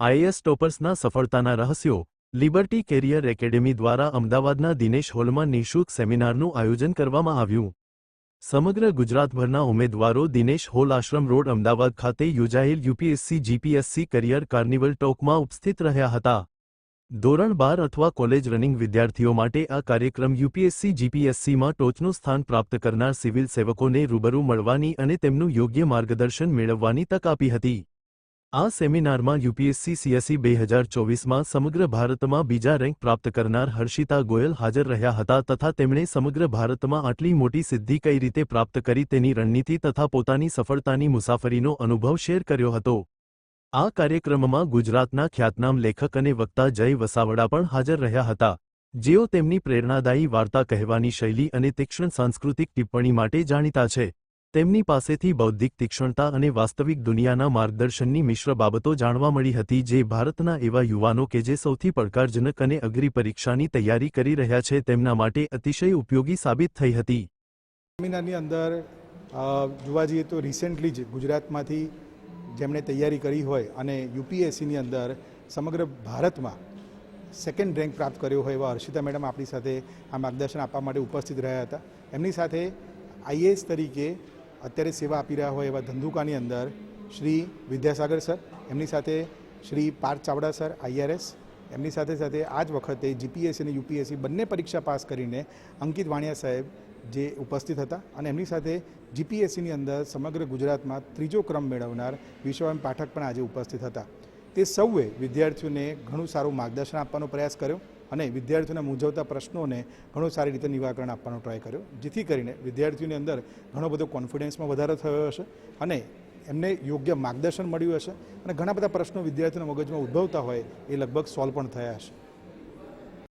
IAS ટોપર્સના સફળતાના રહસ્યો, liberty carrier academy દ્વારા અમદાવાદના દિનેશ હોલમાં નિઃશુલ્ક સેમિનારનું આયોજન કરવામાં આવ્યું. સમગ્ર ગુજરાતભરના ઉમેદવારો દિનેશ હોલ આશ્રમ રોડ, અમદાવાદ ખાતે યોજાયેલ યુપીએસસી, જીપીએસસી કરિયર કાર્નિવલ ટોકમાં ઉપસ્થિત રહ્યા હતા. ધોરણ બાર અથવા કોલેજ રનિંગ વિદ્યાર્થીઓ માટે આ કાર્યક્રમ યુપીએસસી, જીપીએસસીમાં ટોચનું સ્થાન પ્રાપ્ત કરનાર સિવિલ સેવકોને રૂબરૂ મળવાની અને તેમનું યોગ્ય માર્ગદર્શન મેળવવાની તક આપી હતી. આ સેમિનારમાં યુપીએસસી સીએસસી બે હજાર ચોવીસમાં સમગ્ર ભારતમાં બીજા રેન્ક પ્રાપ્ત કરનાર હર્ષિતા ગોયલ હાજર રહ્યા હતા તથા તેમણે સમગ્ર ભારતમાં આટલી મોટી સિદ્ધિ કઈ રીતે પ્રાપ્ત કરી તેની રણનીતિ તથા પોતાની સફળતાની મુસાફરીનો અનુભવ શેર કર્યો હતો. આ કાર્યક્રમમાં ગુજરાતના ખ્યાતનામ લેખક અને વક્તા જય વસાવડા પણ હાજર રહ્યા હતા. જેઓ તેમની પ્રેરણાદાયી વાર્તા કહેવાની શૈલી અને તીક્ષ્ણ સાંસ્કૃતિક ટિપ્પણી માટે જાણીતા છે. તેમની પાસેથી બૌદ્ધિક તીક્ષ્ણતા અને વાસ્તવિક દુનિયાના માર્ગદર્શનની મિશ્ર બાબતો જાણવા મળી હતી જે ભારતના એવા યુવાનો કે જે સૌથી પડકારજનક અને અઘરી પરીક્ષાની તૈયારી કરી રહ્યા છે તેમના માટે અતિશય ઉપયોગી સાબિત થઈ હતી. સેમિનારની અંદર જોવા જઈએ તો રિસેન્ટલી જ ગુજરાતમાંથી જેમણે તૈયારી કરી હોય અને યુપીએસસીની અંદર સમગ્ર ભારતમાં સેકન્ડ રેન્ક પ્રાપ્ત કર્યો હોય એવા હર્ષિતા મેડમ આપણી સાથે આ માર્ગદર્શન આપવા માટે ઉપસ્થિત રહ્યા હતા. એમની સાથે આઈએએસ તરીકે અત્યારે સેવા આપી રહ્યા હોય એવા ધંધુકાની અંદર શ્રી વિદ્યાસાગર સર, એમની સાથે શ્રી પાર્થ ચાવડા સર આઈઆરએસ એમની સાથે સાથે આ જ વખતે જીપીએસસી અને યુપીએસસી બંને પરીક્ષા પાસ કરીને અંકિત વાણિયા સાહેબ જે ઉપસ્થિત હતા અને એમની સાથે જીપીએસસીની અંદર સમગ્ર ગુજરાતમાં ત્રીજો ક્રમ મેળવનાર વિશ્વમ પાઠક પણ આજે ઉપસ્થિત હતા. તે સૌએ વિદ્યાર્થીઓને ઘણું સારું માર્ગદર્શન આપવાનો પ્રયાસ કર્યો. અને વિદ્યાર્થીઓને મૂંઝવતા પ્રશ્નોને ઘણું સારી રીતે નિરાકરણ આપવાનો ટ્રાય કર્યો. જેથી કરીને વિદ્યાર્થીઓની અંદર ઘણો બધો કોન્ફિડન્સમાં વધારો થયો હશે અને એમને યોગ્ય માર્ગદર્શન મળ્યું હશે અને ઘણા બધા પ્રશ્નો વિદ્યાર્થીઓના મગજમાં ઉદ્ભવતા હોય એ લગભગ સોલ્વ પણ થયા હશે.